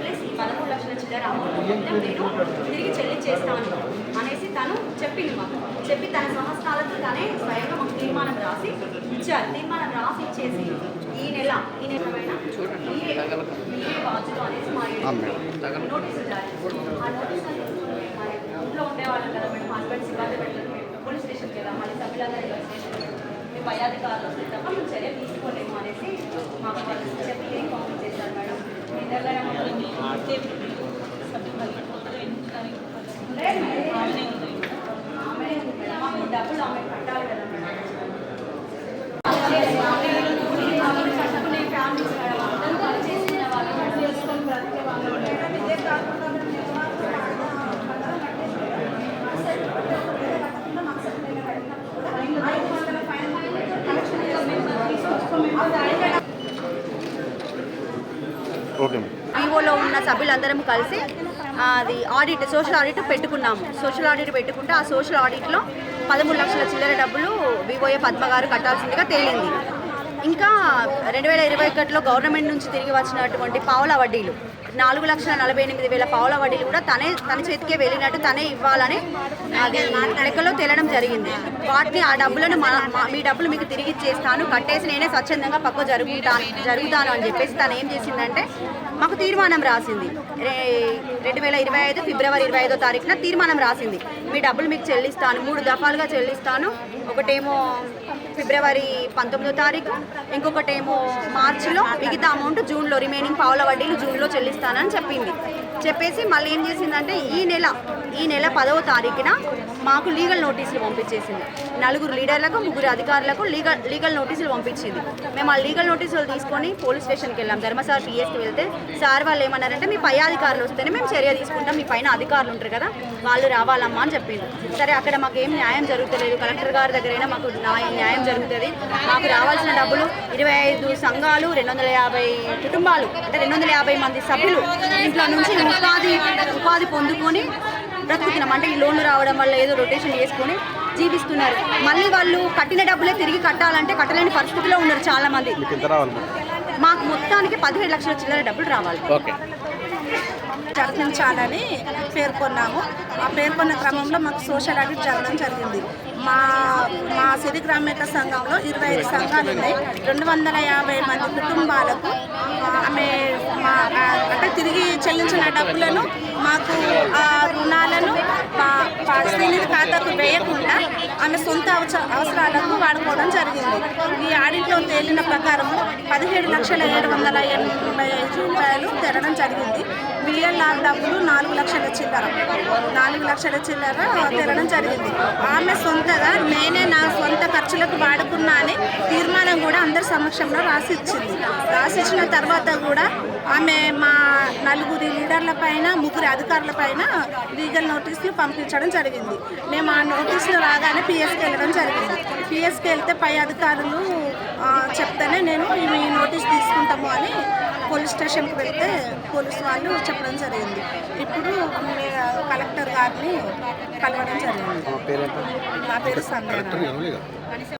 Plus ఈ పదమూడు లక్షల చిల్లర అమౌంట్ మొత్తం నేను తిరిగి చెల్లించేస్తాను. అనేసి చెప్పింది మాకు. చెప్పి తన సంవత్సరాలతో తనే స్వయంగా మాకు తీర్మానం రాసి ఇచ్చారు. తీర్మానం రాసి ఇచ్చేసి ఈ నెల ఈ నెల బాధ్యత అనేసి మా నోటీసులు జారీ ఆ నోటీసులు ఇంట్లో ఉండేవాళ్ళం కదా మేడం. హస్బెండ్స్ ఇబ్బంది పెట్టలేదు పోలీస్ స్టేషన్కి వెళ్దాం మళ్ళీ సభ్యులందరూ వెళ్ళి స్టేషన్ మీ పై అధికారులు వస్తే తప్ప మేము చర్య తీసుకోలేము అనేసి మాకు వాళ్ళు చెప్పి ఇన్ఫార్మ్ చేశారు మేడం? మీ దగ్గర లేదు మేడం. ఆమె మాకు డబ్బులు ఆమె కట్టాలి కదా మేడం ఆమె కట్టుకునే ఫ్యామిలీస్ మేడం అందరూ పని చేసుకునే వాళ్ళు మేడం. చేసుకొని బ్రతికే వాళ్ళు మేడం. ఇదే ఉన్న సభ్యులందరం కలిసి అది ఆడిట్ సోషల్ ఆడిట్ పెట్టుకున్నాము. సోషల్ ఆడిట్ పెట్టుకుంటే ఆ సోషల్ ఆడిట్లో పదమూడు లక్షల చిల్లర డబ్బులు వివోఏ పద్మ గారు కట్టాల్సిందిగా తేలింది. ఇంకా రెండు వేల ఇరవై ఒకటిలో గవర్నమెంట్ నుంచి తిరిగి వచ్చినటువంటి పావుల వడ్డీలు. నాలుగు లక్షల నలభై ఎనిమిది వేల పావుల వడ్డీలు కూడా తనే తన చేతికే వెళ్ళినట్టు తనే ఇవ్వాలని అది లెక్కలో తేలడం జరిగింది. వాటిని ఆ డబ్బులను మీ డబ్బులు మీకు తిరిగి ఇచ్చేస్తాను. కట్టేసి నేనే స్వచ్ఛందంగా పక్క జరుగుతాను జరుగుతాను అని చెప్పేసి తను ఏం చేసిందంటే మాకు తీర్మానం రాసింది. రే- రెండు వేల ఇరవై ఐదు ఫిబ్రవరి ఇరవై ఐదో తారీఖున తీర్మానం రాసింది. మీ డబ్బులు మీకు చెల్లిస్తాను మూడు దఫాలుగా చెల్లిస్తాను. ఒకటేమో ఫిబ్రవరి పంతొమ్మిదో తారీఖు ఇంకొకటేమో మార్చిలో మిగతా అమౌంట్ జూన్లో రిమైనింగ్ పావుల వడ్డీలు జూన్లో చెల్లిస్తానని చెప్పింది. చెప్పేసి మళ్ళీ ఏం చేసిందంటే ఈ నెల ఈ నెల పదవ తారీఖున మాకు లీగల్ నోటీసులు పంపించేసింది. నలుగురు లీడర్లకు ముగ్గురు అధికారులకు లీగల్ లీగల్ నోటీసులు పంపించింది. మేము ఆ లీగల్ నోటీసులు తీసుకొని పోలీస్ స్టేషన్కి వెళ్ళాం. ధర్మసార్ పిఎస్కి వెళ్తే సార్ వాళ్ళు ఏమన్నారంటే మీ పై అధికారులు వస్తేనే మేము చర్య తీసుకుంటాం. మీ పైన అధికారులు ఉంటారు కదా వాళ్ళు రావాలమ్మా అని చెప్పింది. సరే అక్కడ మాకు ఏం న్యాయం జరుగుతలేదు. కలెక్టర్ గారి దగ్గరైనా మాకు న్యాయం న్యాయం జరుగుతుంది. మాకు రావాల్సిన డబ్బులు ఇరవై ఐదు సంఘాలు రెండు వందల యాభై కుటుంబాలు అంటే రెండు వందల యాభై మంది సభ్యులు ఇంట్లో నుంచి ఉపాధి ఉపాధి పొందుకొని బ్రతుకుతున్నాం. అంటే ఈ లోన్లు రావడం వల్ల ఏదో రొటేషన్ చేసుకొని జీవిస్తున్నారు. మళ్ళీ వాళ్ళు కట్టిన డబ్బులే తిరిగి కట్టాలంటే కట్టలేని పరిస్థితిలో ఉన్నారు చాలా మంది మీకు మొత్తానికి పదిహేడు లక్షల చిల్లర డబ్బులు రావాలి. ప్రయత్నించాలని జరిపించాలని పేర్కొన్నాము. ఆ పేర్కొన్న క్రమంలో మాకు సోషల్ ఆడిట్ జరగడం జరిగింది. మా మా సిరి గ్రామీణ సంఘంలో ఇరవై ఐదు సంఘాలు ఉన్నాయి. రెండు వందల యాభై మంది కుటుంబాలకు ఆమె మా అంటే తిరిగి చెల్లించిన డబ్బులను మాకు ఆ రుణాలను మా శ్రీనిధి ఖాతాకు వేయకుండా ఆమె సొంత అవస- అవసరాలకు వాడుకోవడం జరిగింది. ఈ ఆడిట్లో తేలిన ప్రకారం పదిహేడు లక్షల ఏడు వందల ఎనభై ఐదు రూపాయలు తెరడం జరిగింది. పిఎల్ఆర్ డబ్బులు నాలుగు లక్షల చిల్లర నాలుగు లక్షల చిల్లర తెరడం జరిగింది. ఆమె సొంతగా నేనే నా సొంత ఖర్చులకు వాడుకున్నా అని తీర్మానం కూడా అందరి సమక్షంలో రాసిచ్చింది రాసిచ్చిన తర్వాత కూడా ఆమె మా నలుగురి లీడర్ల పైన ముగ్గురు అధికారుల పైన లీగల్ నోటీసులు పంపించడం జరిగింది. మేము ఆ నోటీసులు రాగానే పిఎస్కి వెళ్ళడం జరిగింది. పిఎస్కి వెళ్తే పై అధికారులు చెప్తేనే నేను ఈ నోటీస్ తీసుకుంటాము అని పోలీస్ స్టేషన్కి వెళ్తే పోలీస్ వాళ్ళు చెప్పడం జరిగింది. ఇప్పుడు కలెక్టర్ గారిని కలవడం జరిగింది. నా పేరు సంధ్య